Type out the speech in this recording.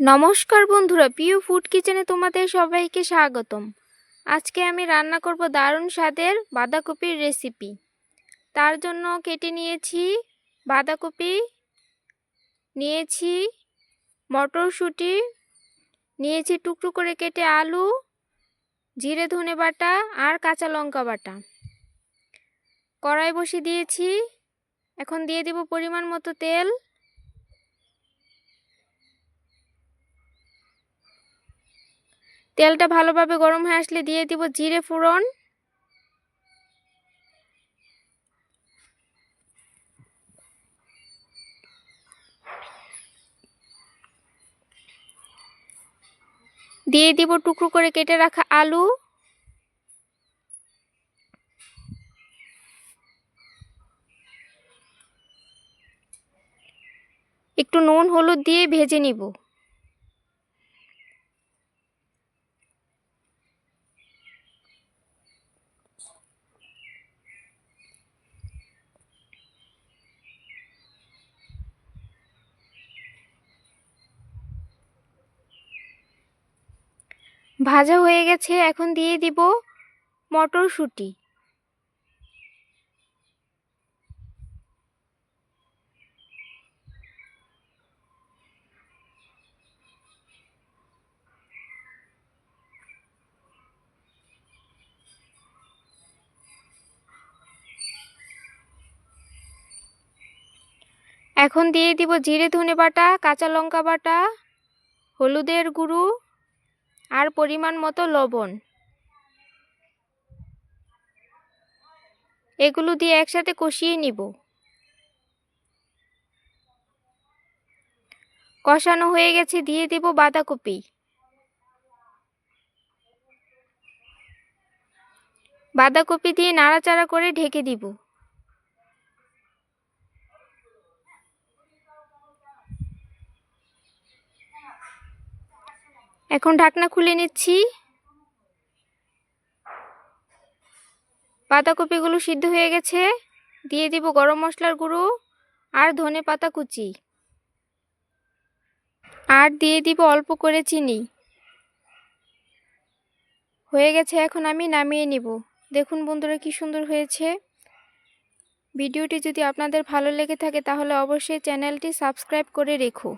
নমস্কার বন্ধুরা পিউ ফুড কিচেনে তোমাদের সবাইকে স্বাগতম। আজকে আমি রান্না করব দারুণ স্বাদের বাঁধাকপির রেসিপি তার জন্য কেটে নিয়েছি বাঁধাকপি, নিয়েছি মটরশুঁটি, নিয়েছি টুকরো করে কেটে আলু, জিরে ধনে বাটা আর কাঁচা লঙ্কা বাটা। কড়াই বসিয়ে দিয়েছি। এখন দিয়ে দেব পরিমাণ মতো তেল। তেলটা ভালোভাবে গরম হয়ে আসলে দিয়ে দিব জিরে ফোড়ন। দিয়ে দিব টুকরো করে কেটে রাখা আলু। একটু নুন, হলুদ দিয়ে ভেজে নিব। ভাজা হয়ে গেছে, এখন দিয়ে দিব মটরশুঁটি। এখন দিয়ে দিব জিরে ধনে বাটা, কাঁচা লঙ্কা বাটা, হলুদের গুঁড়ো। আর পরিমাণ মতো লবণ। এগুলো দিয়ে একসাথে কষিয়ে নিব। কষানো হয়ে গেছে, দিয়ে দেব বাঁধাকপি। বাঁধাকপি দিয়ে নাড়াচাড়া করে ঢেকে দিব। এখন ঢাকনা খুলে নিচ্ছি। বাঁধাকপিগুলো সিদ্ধ হয়ে গেছে। দিয়ে দিব গরম মশলার গুঁড়ো আর ধনে পাতা কুচি। আর দিয়ে দিব অল্প করে চিনি। হয়ে গেছে, এখন আমি নামিয়ে নিব। দেখুন বন্ধুরা কি সুন্দর হয়েছে। ভিডিওটি যদি আপনাদের ভালো লেগে থাকে তাহলে অবশ্যই চ্যানেলটি সাবস্ক্রাইব করে রেখো।